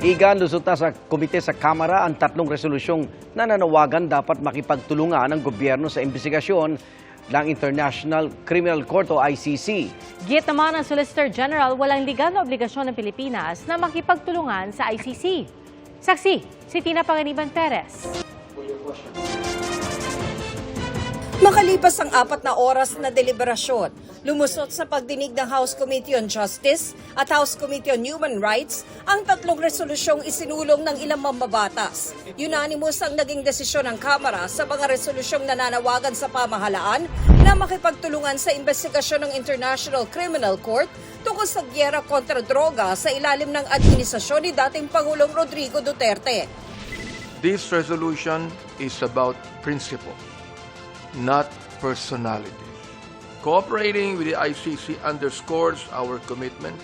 Igan, lusot sa komite sa Kamara ang tatlong resolusyong nananawagan dapat makipagtulungan ng gobyerno sa investigasyon ng International Criminal Court o ICC. Git naman ng Solicitor General, walang legal na obligasyon ng Pilipinas na makipagtulungan sa ICC. Saksi, si Tina Panganiban Perez. Makalipas ang apat na oras na deliberasyon, lumusot sa pagdinig ng House Committee on Justice at House Committee on Human Rights ang tatlong resolusyong isinulong ng ilang mambabatas. Unanimous ang naging desisyon ng Kamara sa mga resolusyong nananawagan sa pamahalaan na makipagtulungan sa investigasyon ng International Criminal Court tungkol sa gyera kontra droga sa ilalim ng administrasyon ni dating Pangulong Rodrigo Duterte. This resolution is about principle, not personality. Cooperating with the ICC underscores our commitment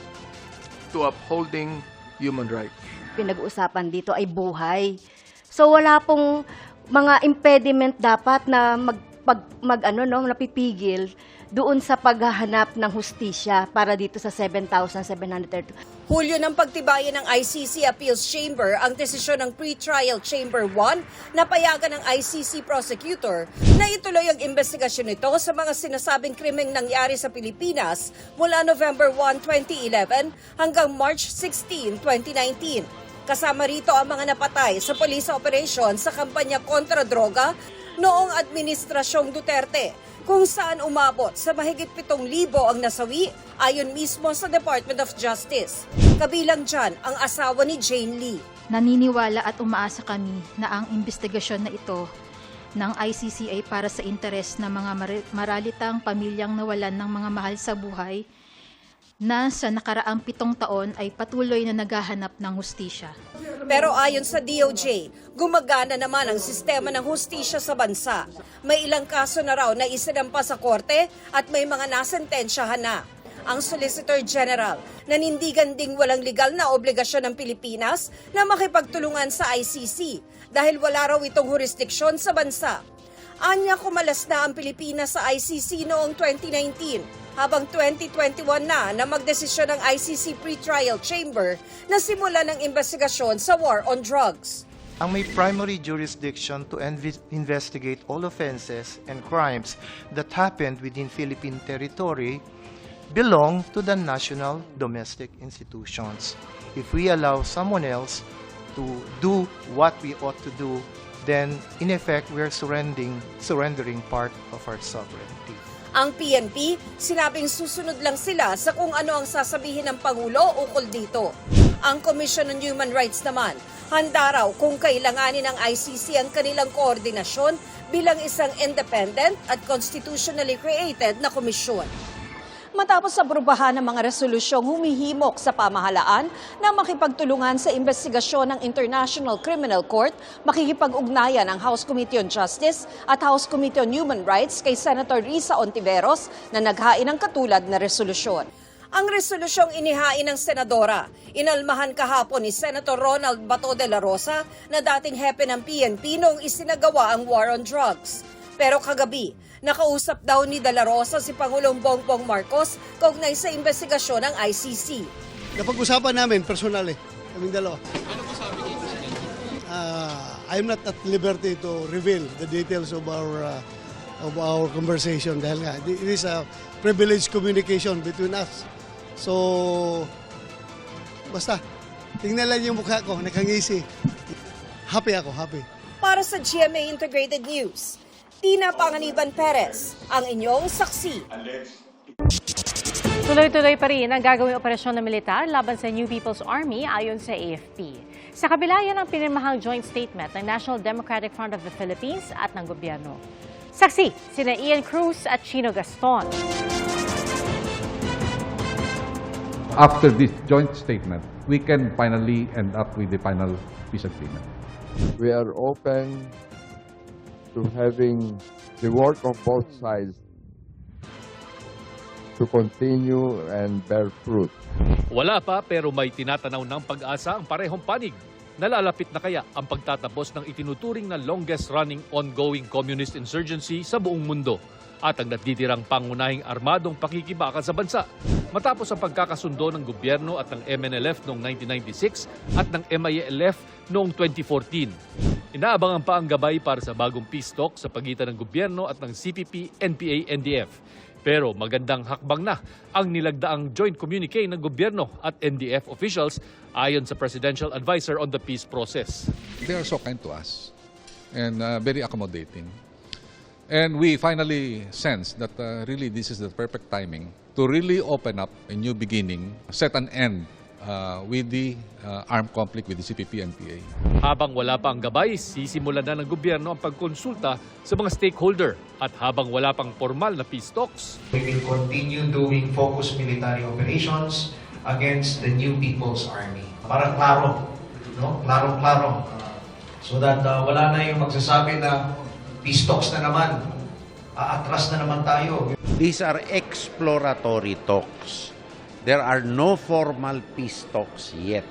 to upholding human rights. pinag-uusapan dito ay buhay. So wala pong mga impediment dapat na mag, pag, mag ano no, napipigil doon sa paghahanap ng hustisya para dito sa 7,732. Hulyo ng pagtibayan ng ICC Appeals Chamber ang desisyon ng Pre-Trial Chamber 1 na payagan ng ICC prosecutor na ituloy ang investigasyon nito sa mga sinasabing krimeng nangyari sa Pilipinas mula November 1, 2011 hanggang March 16, 2019. Kasama rito ang mga napatay sa police operation sa kampanya kontra droga noong Administrasyong Duterte kung saan umabot sa mahigit 7,000 ang nasawi ayon mismo sa Department of Justice. Kabilang dyan ang asawa ni Jane Lee. Naniniwala at umaasa kami na ang investigasyon na ito ng ICC ay para sa interes ng mga mari- maralitang pamilyang nawalan ng mga mahal sa buhay na sa nakaraang pitong taon ay patuloy na naghahanap ng hustisya. Pero ayon sa DOJ, gumagana naman ang sistema ng hustisya sa bansa. May ilang kaso na raw na isinampa sa korte at may mga nasentensyahan na. Ang Solicitor General nanindigan ding walang legal na obligasyon ng Pilipinas na makipagtulungan sa ICC dahil wala raw itong jurisdiksyon sa bansa. Anya kumalas na ang Pilipinas sa ICC noong 2019 habang 2021 na na magdesisyon ng ICC Pre-Trial Chamber na simula ng investigasyon sa war on drugs. ang may primary jurisdiction to investigate all offenses and crimes that happened within Philippine territory belong to the national domestic institutions. If we allow someone else to do what we ought to do, then in effect we are surrendering surrendering part of our sovereignty. Ang PNP, sinabing susunod lang sila sa kung ano ang sasabihin ng Pangulo ukol dito. Ang Commission on Human Rights naman, handa raw kung kailanganin ng ICC ang kanilang koordinasyon bilang isang independent at constitutionally created na komisyon. Matapos abrubahan ng mga resolusyong humihimok sa pamahalaan na makipagtulungan sa investigasyon ng International Criminal Court, makikipag-ugnayan ang House Committee on Justice at House Committee on Human Rights kay Senator Risa Ontiveros na naghain ng katulad na resolusyon. Ang resolusyong inihain ng senadora, inalmahan kahapon ni Senator Ronald Bato de la Rosa na dating hepe ng PNP noong isinagawa ang war on drugs. Pero kagabi, nakausap daw ni De La Rosa si Pangulong Bongbong Marcos kaugnay sa investigasyon ng ICC. Napag-usapan namin personally, kaming dalawa. Ano po sabi niyo? I'm not at liberty to reveal the details of our uh, of our conversation dahil nga it is a privileged communication between us. So basta tingnan lang yung mukha ko, nakangisi. Happy ako, happy. Para sa GMA Integrated News, Tina Panganiban Perez, ang inyong saksi. Tuloy-tuloy pa rin ang gagawing operasyon ng militar laban sa New People's Army ayon sa AFP. Sa kabila yan ang pinirmahang joint statement ng National Democratic Front of the Philippines at ng gobyerno. Saksi, sina Ian Cruz at Chino Gaston. after this joint statement, we can finally end up with the final peace agreement. we are open to having the work of both sides to continue and bear fruit. Wala pa pero may tinatanaw ng pag-asa ang parehong panig. Nalalapit na kaya ang pagtatapos ng itinuturing na longest running ongoing communist insurgency sa buong mundo. At ang natitirang pangunahing armadong pakikibaka sa bansa matapos ang pagkakasundo ng gobyerno at ng MNLF noong 1996 at ng MILF noong 2014. Inaabangan pa ang gabay para sa bagong peace talk sa pagitan ng gobyerno at ng CPP, NPA, NDF. Pero magandang hakbang na ang nilagdaang joint communique ng gobyerno at NDF officials ayon sa Presidential Advisor on the Peace Process. They are so kind to us and uh, very accommodating. And we finally sense that uh, really this is the perfect timing to really open up a new beginning, set an end uh, with the uh, armed conflict with the CPP NPA. Habang wala pa ang gabay, sisimulan na ng gobyerno ang pagkonsulta sa mga stakeholder. At habang wala pang formal na peace talks, We will continue doing focused military operations against the new People's Army. Para klaro, no? Klaro-klaro. So that uh, wala na yung magsasabi na peace talks na naman, aatras na naman tayo. These are exploratory talks. There are no formal peace talks yet.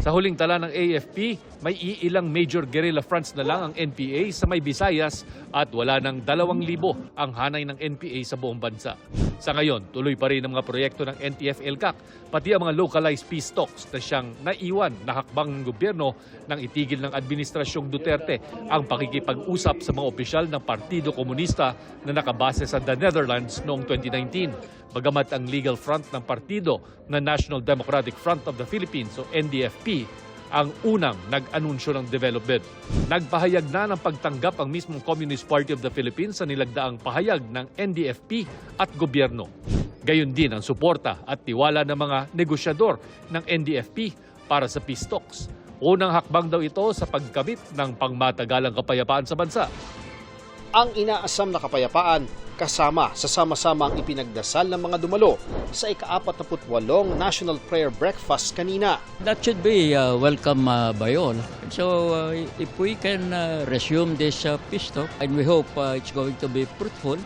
Sa huling tala ng AFP, may iilang major guerrilla fronts na lang ang NPA sa may Visayas at wala ng 2,000 ang hanay ng NPA sa buong bansa. Sa ngayon, tuloy pa rin ang mga proyekto ng NTF-ELCAC, pati ang mga localized peace talks na siyang naiwan na hakbang ng gobyerno nang itigil ng Administrasyong Duterte ang pakikipag-usap sa mga opisyal ng Partido Komunista na nakabase sa the Netherlands noong 2019. Bagamat ang legal front ng partido na National Democratic Front of the Philippines o NDFP ang unang nag-anunsyo ng development. Nagpahayag na ng pagtanggap ang mismong Communist Party of the Philippines sa nilagdaang pahayag ng NDFP at gobyerno. Gayon din ang suporta at tiwala ng mga negosyador ng NDFP para sa peace talks. Unang hakbang daw ito sa pagkabit ng pangmatagalang kapayapaan sa bansa. ang inaasam na kapayapaan kasama sa sama-samang ipinagdasal ng mga dumalo sa ika-48 National Prayer Breakfast kanina. That should be uh, welcome uh, by all. So uh, if we can uh, resume this uh, peace talk, and we hope uh, it's going to be fruitful,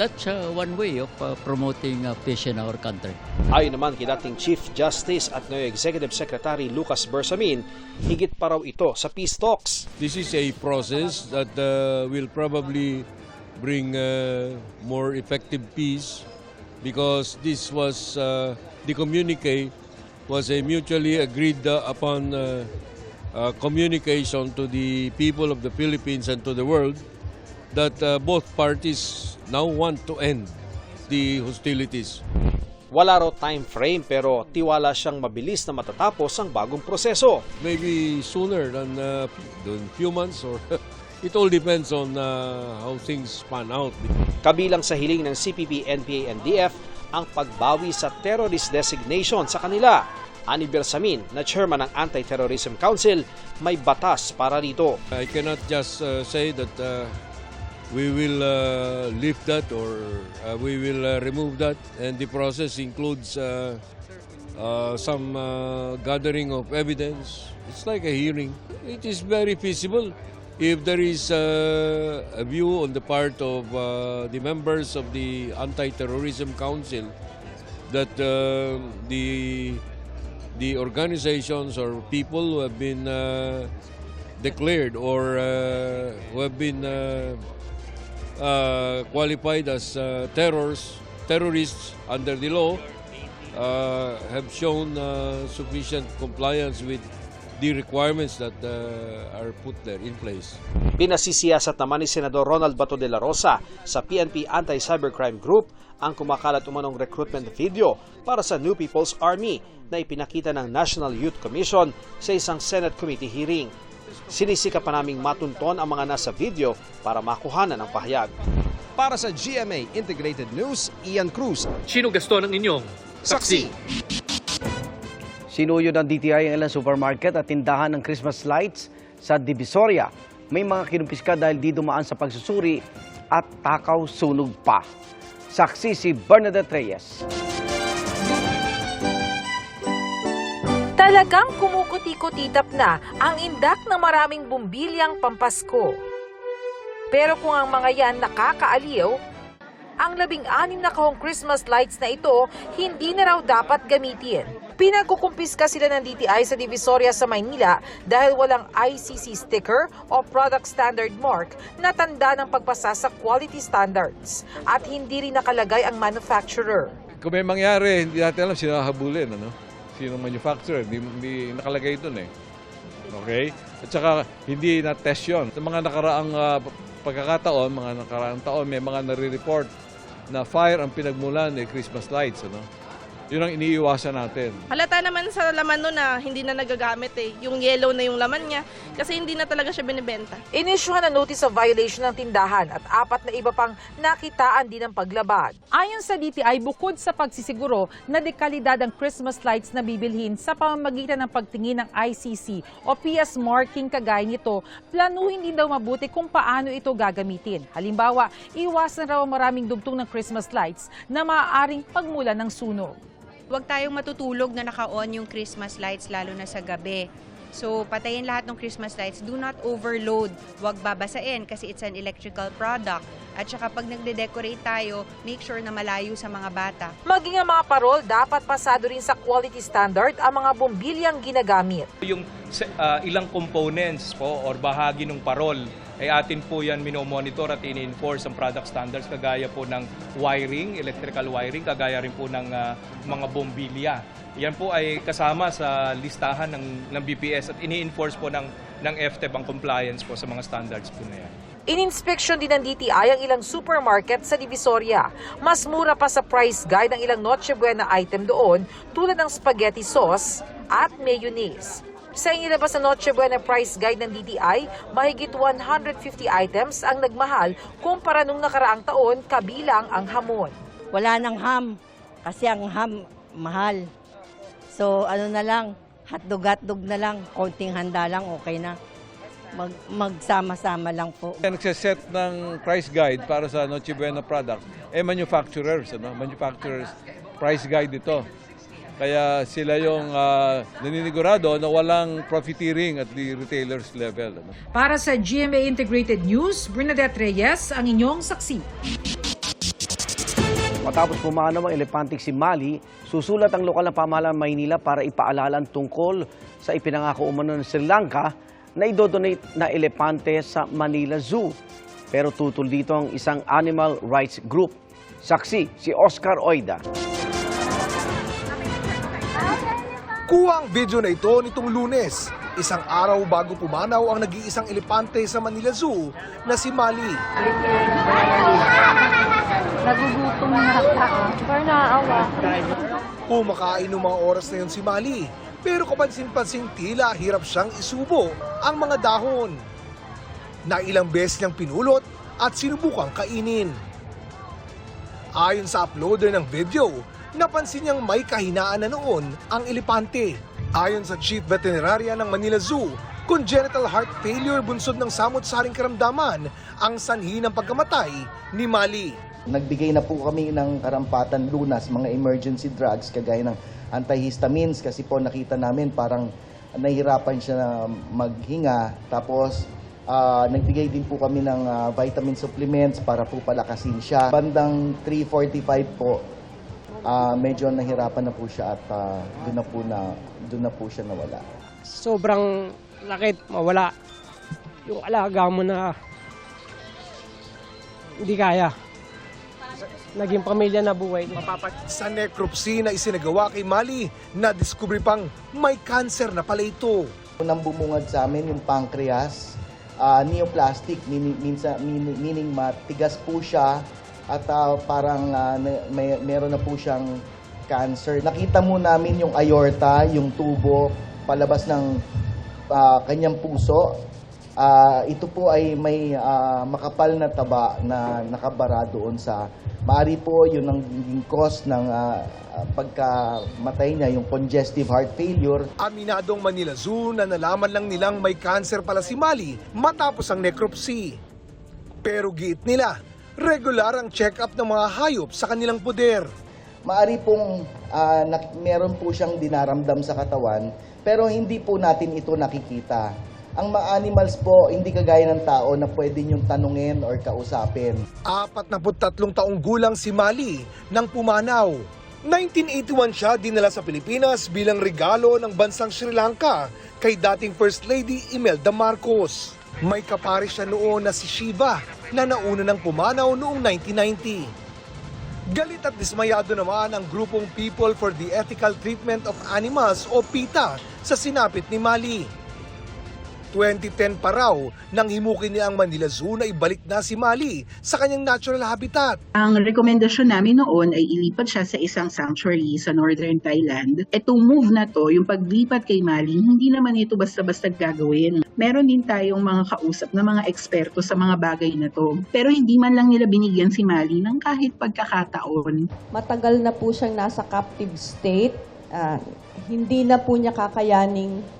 that's uh, one way of uh, promoting uh, peace in our country. Ayon naman kay dating Chief Justice at ngayon Executive Secretary Lucas Bersamin, higit pa raw ito sa peace talks. This is a process that uh, will probably bring uh, more effective peace because this was uh, the communique was a mutually agreed upon uh, uh, communication to the people of the Philippines and to the world that uh, both parties now want to end the hostilities. Wala raw time frame pero tiwala siyang mabilis na matatapos ang bagong proseso. Maybe sooner than, uh, than few months or it all depends on uh, how things pan out. Kabilang sa hiling ng CPP, NPA, NDF ang pagbawi sa terrorist designation sa kanila. Ani Bersamin na chairman ng Anti-Terrorism Council, may batas para rito. I cannot just uh, say that uh, we will uh, lift that or uh, we will uh, remove that and the process includes uh, uh, some uh, gathering of evidence. It's like a hearing. It is very feasible if there is uh, a view on the part of uh, the members of the Anti-Terrorism Council that uh, the the organizations or people who have been uh, declared or uh, who have been uh, uh, qualified as uh, terrors, terrorists under the law uh, have shown uh, sufficient compliance with the requirements that uh, are put there in place. Pinasisiyasat naman ni Senador Ronald Bato de la Rosa sa PNP Anti-Cybercrime Group ang kumakalat umanong recruitment video para sa New People's Army na ipinakita ng National Youth Commission sa isang Senate Committee hearing. Sinisika pa naming matunton ang mga nasa video para makuhanan ng pahayag. Para sa GMA Integrated News, Ian Cruz. Sino gasto ng inyong saksi? Sinuyod ng DTI ang ilang supermarket at tindahan ng Christmas lights sa Divisoria. May mga kinumpiska dahil di dumaan sa pagsusuri at takaw sunog pa. Saksi si Bernadette Reyes. Talagang kumukuti-kutitap na ang indak ng maraming bumbilyang pampasko. Pero kung ang mga yan nakakaaliw, ang labing-anim na kahong Christmas lights na ito hindi na raw dapat gamitin. Pinagkukumpiska sila ng DTI sa Divisoria sa Maynila dahil walang ICC sticker o product standard mark na tanda ng pagpasa sa quality standards at hindi rin nakalagay ang manufacturer. Kung may mangyari, hindi natin alam sino habulin, ano? Sino manufacturer, hindi, hindi nakalagay doon eh. Okay? At saka, hindi na-test yun. Sa mga nakaraang ah, pagkakataon, mga nakaraang taon, may mga nare-report na fire ang pinagmulan ni Christmas lights, ano? Yun ang iniiwasan natin. Halata naman sa laman nun na hindi na nagagamit eh. Yung yellow na yung laman niya kasi hindi na talaga siya binibenta. Inisyuhan na notice of violation ng tindahan at apat na iba pang nakitaan din ng paglabag. Ayon sa DTI, bukod sa pagsisiguro na dekalidad ang Christmas lights na bibilhin sa pamamagitan ng pagtingin ng ICC o PS marking kagaya nito, planuhin din daw mabuti kung paano ito gagamitin. Halimbawa, iwasan raw maraming dugtong ng Christmas lights na maaaring pagmula ng sunog. Huwag tayong matutulog na naka-on yung Christmas lights lalo na sa gabi. So, patayin lahat ng Christmas lights. Do not overload. Huwag babasain kasi it's an electrical product. At saka pag nagde-decorate tayo, make sure na malayo sa mga bata. Maging ang mga parol, dapat pasado rin sa quality standard ang mga bombilyang ginagamit. Yung uh, ilang components po or bahagi ng parol ay atin po yan minomonitor at ini-enforce ang product standards kagaya po ng wiring, electrical wiring, kagaya rin po ng uh, mga bombilya. Yan po ay kasama sa listahan ng, ng BPS at ini-enforce po ng, ng FTEB ang compliance po sa mga standards po na yan. Ininspeksyon din ng DTI ang ilang supermarket sa Divisoria. Mas mura pa sa price guide ang ilang Noche Buena item doon tulad ng spaghetti sauce at mayonnaise. Sa inilabas na Noche Buena price guide ng DTI, mahigit 150 items ang nagmahal kumpara nung nakaraang taon kabilang ang hamon. Wala nang ham kasi ang ham mahal. So ano na lang, hotdog-hotdog na lang, konting handa lang, okay na. Mag, magsama-sama lang po. Ang nagsiset ng price guide para sa Noche Buena product, eh manufacturers, ano? manufacturers price guide ito. Kaya sila yung uh, naninigurado na walang profiteering at the retailers level. Ano? Para sa GMA Integrated News, Bernadette Reyes, ang inyong saksi. Matapos pumanaw ang elepantik si Mali, susulat ang lokal na pamahalaan ng Maynila para ipaalala ang tungkol sa ipinangako umano ng Sri Lanka na idodonate na elepante sa Manila Zoo. Pero tutol dito ang isang animal rights group. Saksi si Oscar Oida. Kuha ang video na ito nitong lunes, isang araw bago pumanaw ang nag-iisang elepante sa Manila Zoo na si Mali. Nagugutom na ako. Parang naaawa. Kumakain ng mga oras na yun si Mali, pero kapansin-pansing tila hirap siyang isubo ang mga dahon. Na ilang beses niyang pinulot at sinubukang kainin. Ayon sa uploader ng video, napansin niyang may kahinaan na noon ang elepante. Ayon sa Chief Veterinarian ng Manila Zoo, congenital heart failure bunsod ng samot-saring karamdaman ang sanhi ng pagkamatay ni Mali. Nagbigay na po kami ng karampatan lunas, mga emergency drugs kagaya ng antihistamines kasi po nakita namin parang nahihirapan siya na maghinga. Tapos ah, nagbigay din po kami ng ah, vitamin supplements para po palakasin siya. Bandang 3.45 po, ah, medyo nahirapan na po siya at ah, doon na po na doon na po siya nawala. sobrang lakit, mawala. Yung alaga mo na hindi kaya. Naging pamilya na buhay. Sa necropsy na isinagawa kay Mali, na-discover pang may cancer na pala ito. Unang bumungad sa amin yung pancreas, ah, neoplastic, meaning, meaning, meaning matigas po siya at ah, parang na- may, meron na po siyang cancer. Nakita mo namin yung aorta, yung tubo, palabas ng ah, kanyang puso. Ah, ito po ay may ah, makapal na taba na nakabara doon sa Maari po yun ang cause ng ah, pagkamatay niya, yung congestive heart failure. Aminadong Manila Zoo na nalaman lang nilang may cancer pala si Mali matapos ang necropsy. Pero giit nila, regular ang check-up ng mga hayop sa kanilang poder. Maari pong ah, nak- meron po siyang dinaramdam sa katawan, pero hindi po natin ito nakikita. Ang mga animals po, hindi kagaya ng tao na pwede niyong tanungin or kausapin. Apat na tatlong taong gulang si Mali nang pumanaw. 1981 siya dinala sa Pilipinas bilang regalo ng bansang Sri Lanka kay dating First Lady Imelda Marcos. May kapare siya noon na si Shiva na nauna ng pumanaw noong 1990. Galit at dismayado naman ang grupong People for the Ethical Treatment of Animals o PETA sa sinapit ni Mali. 2010 pa raw nang himukin niya ang Manila Zoo na ibalik na si Mali sa kanyang natural habitat. Ang rekomendasyon namin noon ay ilipat siya sa isang sanctuary sa northern Thailand. Itong move na to, yung paglipat kay Mali, hindi naman ito basta-basta gagawin. Meron din tayong mga kausap na mga eksperto sa mga bagay na to. Pero hindi man lang nila binigyan si Mali ng kahit pagkakataon. Matagal na po siyang nasa captive state. Ah, hindi na po niya kakayaning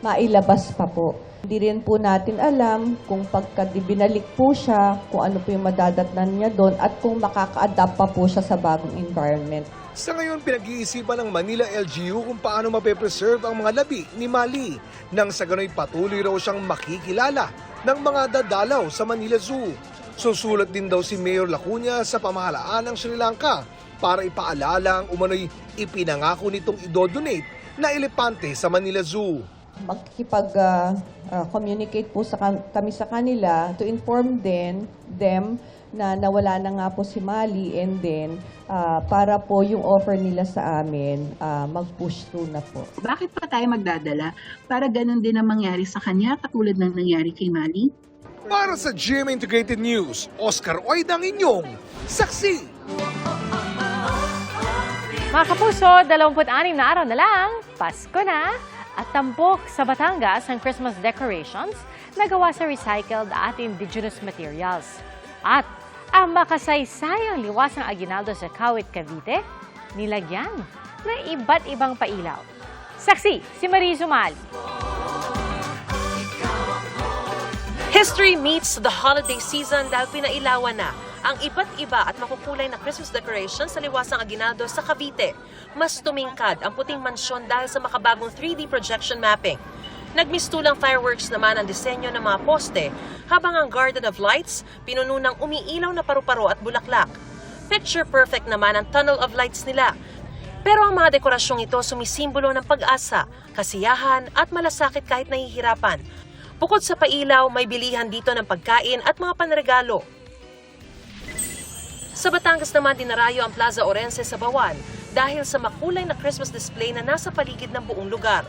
mailabas pa po. Hindi rin po natin alam kung pagka binalik po siya, kung ano po yung madadatnan niya doon at kung makaka-adapt pa po siya sa bagong environment. Sa ngayon, pinag-iisipan ng Manila LGU kung paano mape-preserve ang mga labi ni Mali nang sa gano'y patuloy raw siyang makikilala ng mga dadalaw sa Manila Zoo. Susulat din daw si Mayor Lacuna sa pamahalaan ng Sri Lanka para ipaalala ang umano'y ipinangako nitong idodonate na elepante sa Manila Zoo. Magkipag-communicate po sa kam- kami sa kanila to inform then them na nawala na nga po si Mali and then ah, para po yung offer nila sa amin ah, mag-push through na po. Bakit pa tayo magdadala? Para ganun din ang mangyari sa kanya katulad ng nangyari kay Mali? Para sa GMA Integrated News, Oscar Oid ang inyong saksi. Mga kapuso, 26 na araw na lang, Pasko na, at tampok sa Batangas ang Christmas decorations na gawa sa recycled at indigenous materials. At ang makasaysayang liwasang aginaldo sa Kawit, Cavite, nilagyan ng iba't ibang pailaw. Saksi, si Marie Sumali. History meets the holiday season dahil pinailawan na ang iba't iba at makukulay na Christmas decorations sa liwasang Aguinaldo sa Cavite. Mas tumingkad ang puting mansyon dahil sa makabagong 3D projection mapping. Nagmistulang fireworks naman ang disenyo ng mga poste, habang ang Garden of Lights pinuno ng umiilaw na paru-paro at bulaklak. Picture perfect naman ang Tunnel of Lights nila. Pero ang mga dekorasyong ito sumisimbolo ng pag-asa, kasiyahan at malasakit kahit nahihirapan. Bukod sa pailaw, may bilihan dito ng pagkain at mga panregalo. Sa Batangas naman dinarayo ang Plaza Orense sa Bawan dahil sa makulay na Christmas display na nasa paligid ng buong lugar.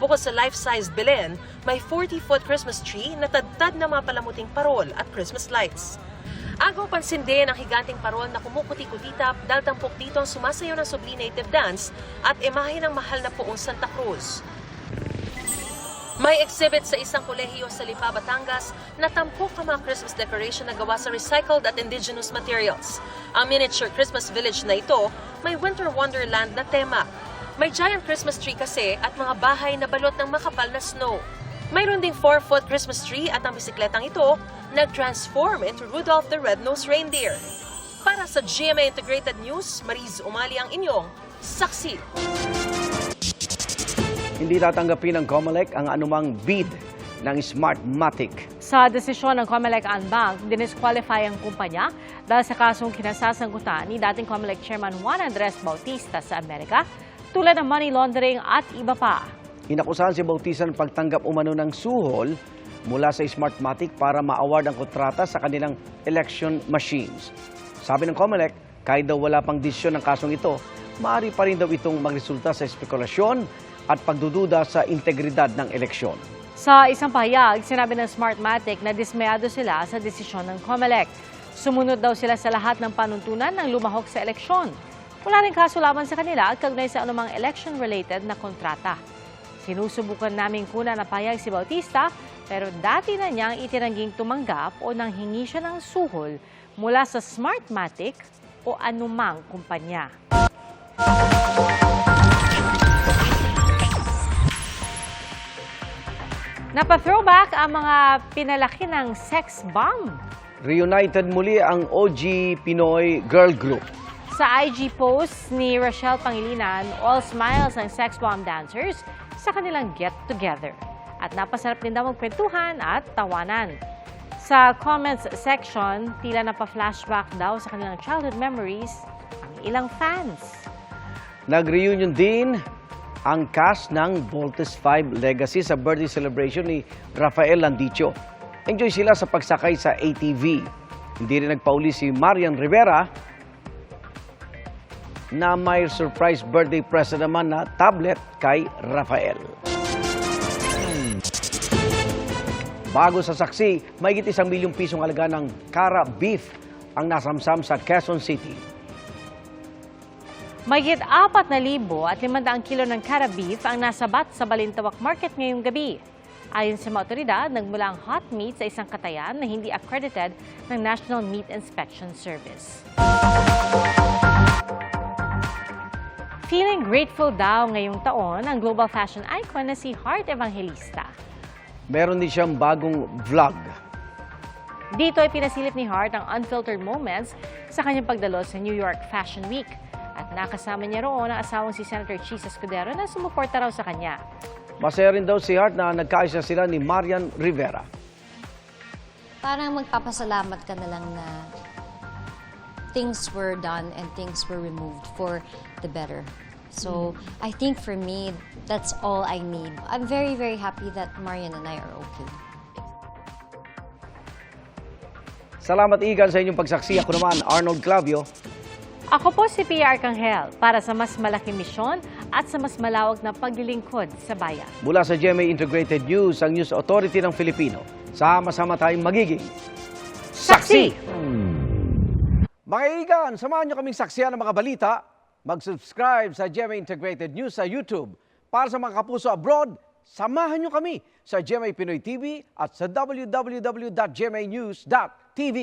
Bukod sa life-sized Belen, may 40-foot Christmas tree na tadtad ng mga palamuting parol at Christmas lights. Agaw pansin din ang higanting parol na kumukuti-kutitap dahil tampok dito ang sumasayaw ng Subli Native Dance at imahe ng mahal na poong Santa Cruz. May exhibit sa isang kolehiyo sa Lipa, Batangas na tampok ang mga Christmas decoration na gawa sa recycled at indigenous materials. Ang miniature Christmas village na ito may winter wonderland na tema. May giant Christmas tree kasi at mga bahay na balot ng makapal na snow. Mayroon ding 4-foot Christmas tree at ang bisikletang ito nag-transform into Rudolph the Red-Nosed Reindeer. Para sa GMA Integrated News, Mariz Umali ang inyong saksi. Hindi tatanggapin ng COMELEC ang anumang bid ng Smartmatic. Sa desisyon ng Comelec Bank, dinisqualify ang kumpanya dahil sa kasong kinasasangkutan ni dating Comelec Chairman Juan Andres Bautista sa Amerika tulad ng money laundering at iba pa. Inakusahan si Bautista ng pagtanggap umano ng suhol mula sa Smartmatic para ma-award ang kontrata sa kanilang election machines. Sabi ng COMELEC, kahit daw wala pang desisyon ng kasong ito, maaari pa rin daw itong magresulta sa espekulasyon at pagdududa sa integridad ng eleksyon. Sa isang pahayag, sinabi ng Smartmatic na dismayado sila sa desisyon ng COMELEC. Sumunod daw sila sa lahat ng panuntunan ng lumahok sa eleksyon. Wala rin kaso laban sa kanila at kaugnay sa anumang election-related na kontrata. Sinusubukan naming kuna na payag si Bautista pero dati na niyang itinangging tumanggap o nang hingi siya ng suhol mula sa Smartmatic o anumang kumpanya. Napa-throwback ang mga pinalaki ng sex bomb. Reunited muli ang OG Pinoy Girl Group. Sa IG post ni Rochelle Pangilinan, all smiles ang sex bomb dancers sa kanilang get-together. At napasarap din daw magkwentuhan at tawanan. Sa comments section, tila napaflashback daw sa kanilang childhood memories ang ilang fans. Nag-reunion din ang cast ng Voltes 5 Legacy sa birthday celebration ni Rafael Landicho. Enjoy sila sa pagsakay sa ATV. Hindi rin nagpauli si Marian Rivera na may surprise birthday present naman na tablet kay Rafael. Bago sa saksi, may isang milyong pisong alaga ng Cara Beef ang nasamsam sa Quezon City. Mahigit 4,000 at 500 kilo ng cara beef ang nasabat sa Balintawak Market ngayong gabi. Ayon sa mga otoridad, nagmula ang hot meat sa isang katayan na hindi accredited ng National Meat Inspection Service. Feeling grateful daw ngayong taon ang global fashion icon na si Heart Evangelista. Meron din siyang bagong vlog. Dito ay pinasilip ni Hart ang unfiltered moments sa kanyang pagdalo sa New York Fashion Week. Nakasama niya roon ang asawang si Senator Chis Escudero na sumuporta raw sa kanya. Masaya rin daw si Hart na nagkaisa sila ni Marian Rivera. Parang magpapasalamat ka na lang na things were done and things were removed for the better. So I think for me, that's all I need. I'm very, very happy that Marian and I are okay. Salamat Igan sa inyong pagsaksi. Ako naman, Arnold Clavio. Ako po si Pia Arcangel para sa mas malaking misyon at sa mas malawak na paglilingkod sa bayan. Mula sa GMA Integrated News, ang News Authority ng Filipino. Sama-sama tayong magiging saksi! Mga Igan, samahan niyo kaming saksiyan ng mga balita. Mag-subscribe sa GMA Integrated News sa YouTube. Para sa mga kapuso abroad, samahan niyo kami sa GMA Pinoy TV at sa www.gmanews.tv.